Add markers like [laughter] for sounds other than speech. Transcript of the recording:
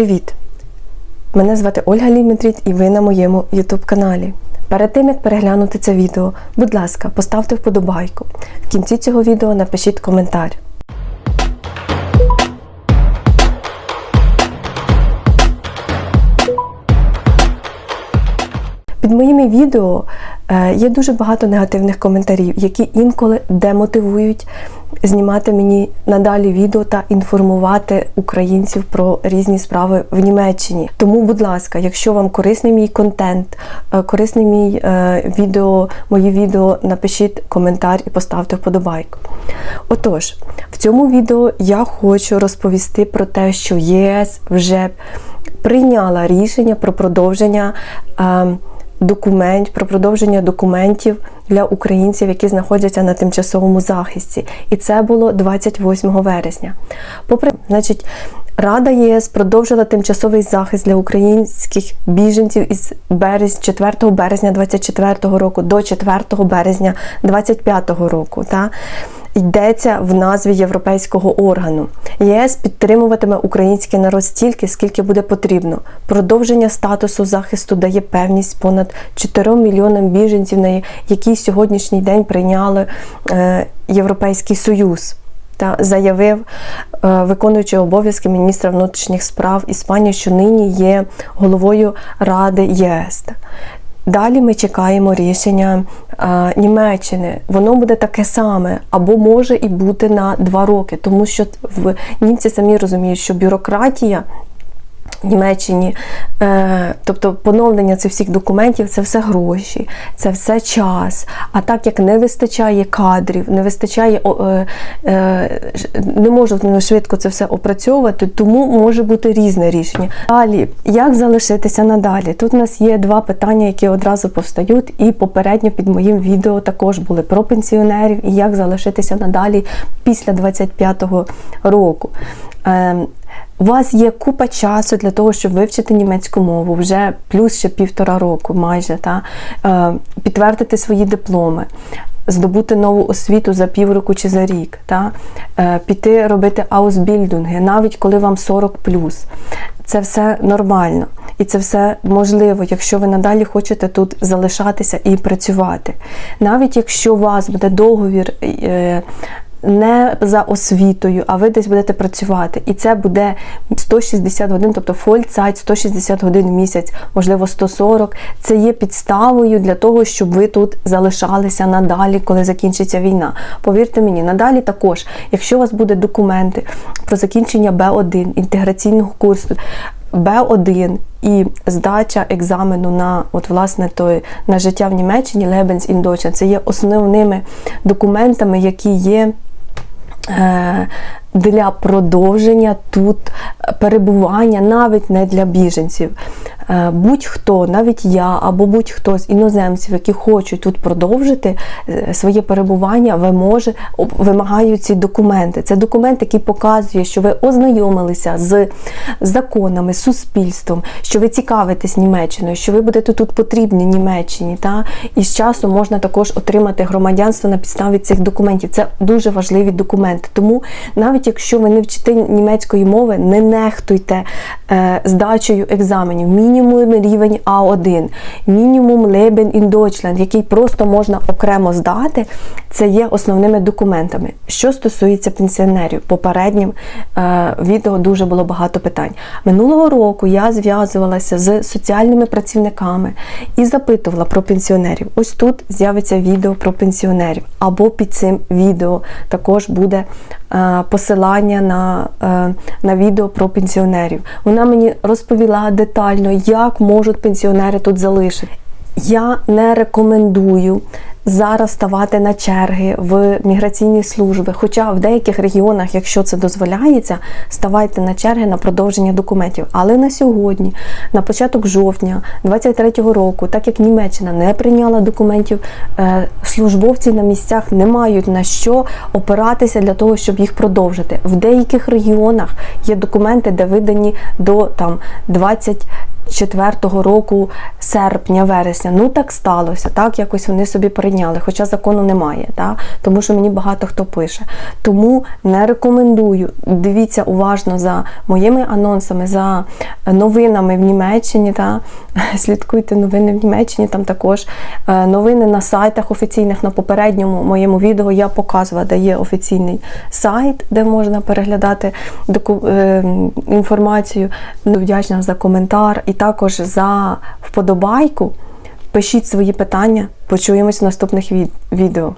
Привіт! Мене звати Ольга Лімітріт і ви на моєму YouTube каналі. Перед тим як переглянути це відео, будь ласка, поставте вподобайку. В кінці цього відео напишіть коментар. Відео е, є дуже багато негативних коментарів, які інколи демотивують знімати мені надалі відео та інформувати українців про різні справи в Німеччині. Тому, будь ласка, якщо вам корисний мій контент, е, корисний мій е, відео, мої відео, напишіть коментар і поставте вподобайку. Отож, в цьому відео я хочу розповісти про те, що ЄС вже прийняла рішення про продовження. е, документ про продовження документів для українців, які знаходяться на тимчасовому захисті. І це було 28 вересня. Попри, значить, Рада єС продовжила тимчасовий захист для українських біженців із берез 4 березня 24 року до 4 березня 25 року. Та? Йдеться в назві європейського органу. ЄС підтримуватиме український народ стільки, скільки буде потрібно. Продовження статусу захисту дає певність понад 4 мільйонам біженців, на які сьогоднішній день прийняли е, Європейський Союз. Та заявив е, виконуючий обов'язки міністра внутрішніх справ Іспанії, що нині є головою Ради ЄС. Далі ми чекаємо рішення а, Німеччини. Воно буде таке саме, або може і бути на два роки, тому що в німці самі розуміють, що бюрократія. Німеччині, е, тобто поновлення цих всіх документів це все гроші, це все час. А так як не вистачає кадрів, не вистачає, е, е, не можуть швидко це все опрацьовувати, тому може бути різне рішення. Далі, як залишитися надалі? Тут у нас є два питання, які одразу повстають, і попередньо під моїм відео також були про пенсіонерів і як залишитися надалі після 25-го року. У вас є купа часу для того, щоб вивчити німецьку мову, вже плюс ще півтора року, майже та е, підтвердити свої дипломи, здобути нову освіту за півроку чи за рік, та е, піти робити аусбільдинги, навіть коли вам 40 плюс. Це все нормально і це все можливо, якщо ви надалі хочете тут залишатися і працювати. Навіть якщо у вас буде договір. Не за освітою, а ви десь будете працювати. І це буде 160 годин, тобто фольцайт 160 годин в місяць, можливо, 140. Це є підставою для того, щоб ви тут залишалися надалі, коли закінчиться війна. Повірте мені, надалі також, якщо у вас буде документи про закінчення Б1, інтеграційного курсу. Б1 і здача екзамену на от власне той на життя в Німеччині in Deutschland, це є основними документами, які є Е, для продовження тут перебування навіть не для біженців. Е, будь-хто, навіть я або будь-хто з іноземців, які хочуть тут продовжити е, своє перебування, виможе, вимагають ці документи. Це документ, який показує, що ви ознайомилися з законами, суспільством, що ви цікавитесь Німеччиною, що ви будете тут потрібні Німеччині. Та? І з часом можна також отримати громадянство на підставі цих документів. Це дуже важливі документи. Тому навіть якщо ви не вчите німецької мови, не нехтуйте е, здачею екзаменів. Мінімум рівень А1, мінімум Leben in Deutschland, який просто можна окремо здати, це є основними документами. Що стосується пенсіонерів, попереднім е, відео дуже було багато питань. Минулого року я зв'язувалася з соціальними працівниками і запитувала про пенсіонерів. Ось тут з'явиться відео про пенсіонерів, або під цим відео також буде посилання на, е, на відео про пенсіонерів. Вона мені розповіла детально, як можуть пенсіонери тут залишити. Я не рекомендую зараз ставати на черги в міграційні служби. Хоча в деяких регіонах, якщо це дозволяється, ставайте на черги на продовження документів. Але на сьогодні, на початок жовтня 23-го року, так як Німеччина не прийняла документів, е, службовці на місцях не мають на що опиратися для того, щоб їх продовжити. В деяких регіонах є документи, де видані до там 20 24-го року, серпня, вересня. Ну так сталося, так якось вони собі прийняли, хоча закону немає, так? тому що мені багато хто пише. Тому не рекомендую. Дивіться уважно за моїми анонсами, за новинами в Німеччині. Та? [laughs] Слідкуйте новини в Німеччині, там також е, новини на сайтах офіційних. На попередньому моєму відео я показувала, де є офіційний сайт, де можна переглядати е, інформацію. Вдячна за коментар і також за вподобайку. Пишіть свої питання. Почуємось в наступних від- відео.